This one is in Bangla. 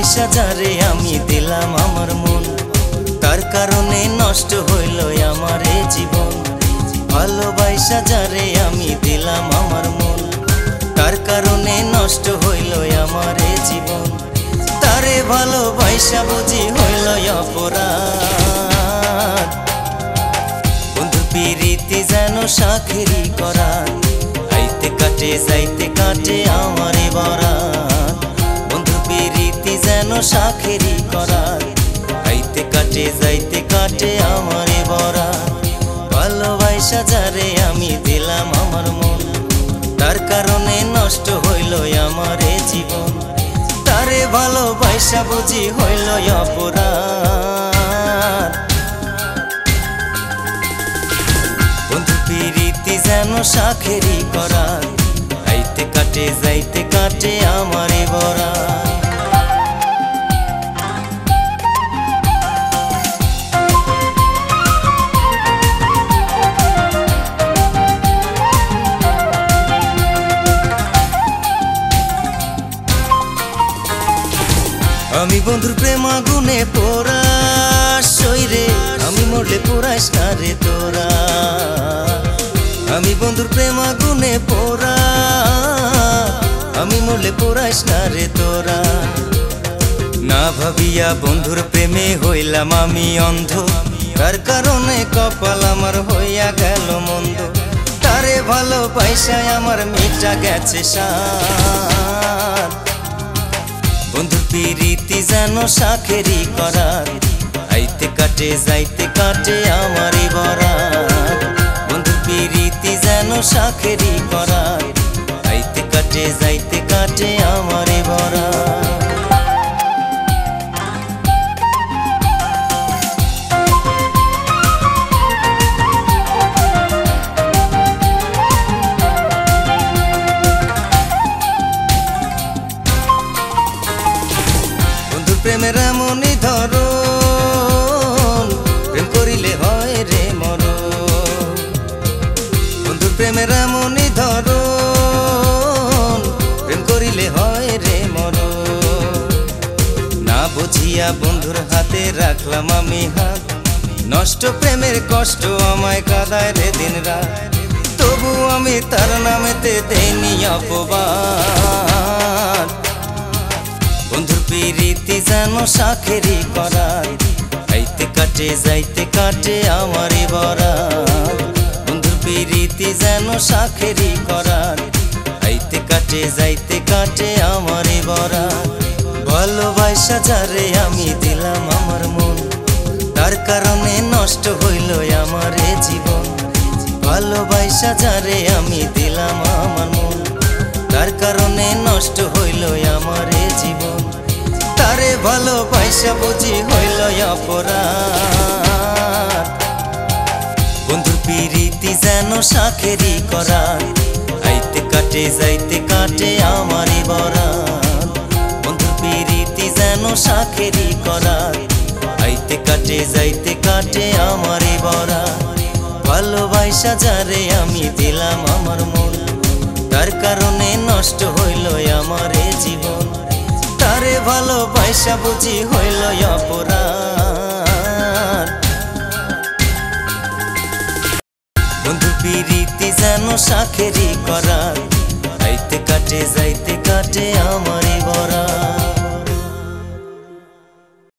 ভালোবাসা যারে আমি দিলাম আমার মন। তার কারণে নষ্ট হইল আমার এ জীবন? ভালোবাসা যারে আমি দিলাম আমার মন। তার কারণে নষ্ট হইল আমার এ জীবন? তারে ভালোবাসা বুঝি হইল অপরাধ। বন্ধু পিরিতি যেন সাখেরি করা কাটে যাইতে কাটে আমারে বরাত যেন সাখেরি করা আইতে কাটে, যাইতে কাটে আমারে বরাত ভালোবাসা যারে আমি দিলাম আমার মন। তার কারণে নষ্ট হইল আমার জীবন। তারে ভালোবাসা বুঝি হইল পিরিতি যেন সাখেরি করা আইতে কাটে, যাইতে কাটে আমারে বরা বন্ধুর প্রেম আগুনে পোড়া সইরে আমি মরলে পোড়াইস না রে তোরা। আমি বন্ধুর প্রেম আগুনে পোড়া, আমি মরলে পোড়াইস না রে তোরা। না ভাবিয়া বন্ধুর প্রেমে হইলাম আমি অন্ধ, তার কারণে কপাল আমার হইয়া গেল মন্দ। তারে ভালো পয়সায় আমার মিটা গেছে সার। বন্ধু পিরিতি যেন সাখেরি করার আইতে কাটে, যাইতে কাটে আমারই বরাত। বন্ধু পিরিতি যেন সাখেরি করার আইতে কাটে, যাইতে কাটে আমারই প্রেমের এমনই ধরন। প্রেম করিলে হয় রে মর বন্ধুর প্রেমের এমনই ধরন। প্রেম করিলে হয় রে মর না বুঝিয়া বন্ধুর হাতে রাখলাম আমি হাত। নষ্ট প্রেমের কষ্ট আমায় কাদায় রে দিন রাত তবু আমি তার নামেতে দেনি অপবাদ। পিরিতি যেন সাখেরি করার আইতে কাটে, যাইতে কাটে আমারই বরাত বন্ধুর পিরিতি যেন সাখেরি করার আইতে কাটে, যাইতে কাটে আমারই বরাত ভালোবাসা যারে আমি দিলাম আমার মন। তার কারণে নষ্ট হইল আমার জীবন। ভালোবাসা যারে আমি দিলাম আমার মন। তার কারণে নষ্ট হইল ভালোবাসা বুঝি হইল অপরাধ। বন্ধুর পিরিতি যেন সাখেরি করা আইতে কাটে, যাইতে কাটে আমারই বরাত বন্ধুর পিরিতি যেন সাখেরি করা আইতে কাটে, যাইতে কাটে আমারই বরাত ভালোবাসা যারে আমি দিলাম আমার মন তার কারণে নষ্ট হইল আমার জীবন। তারে ভালোবাসা বুঝি হইল অপরাধ। বন্ধু পিরিতি যেন সাখেরি করা যাইতে কাটে যাইতে কাটে আমার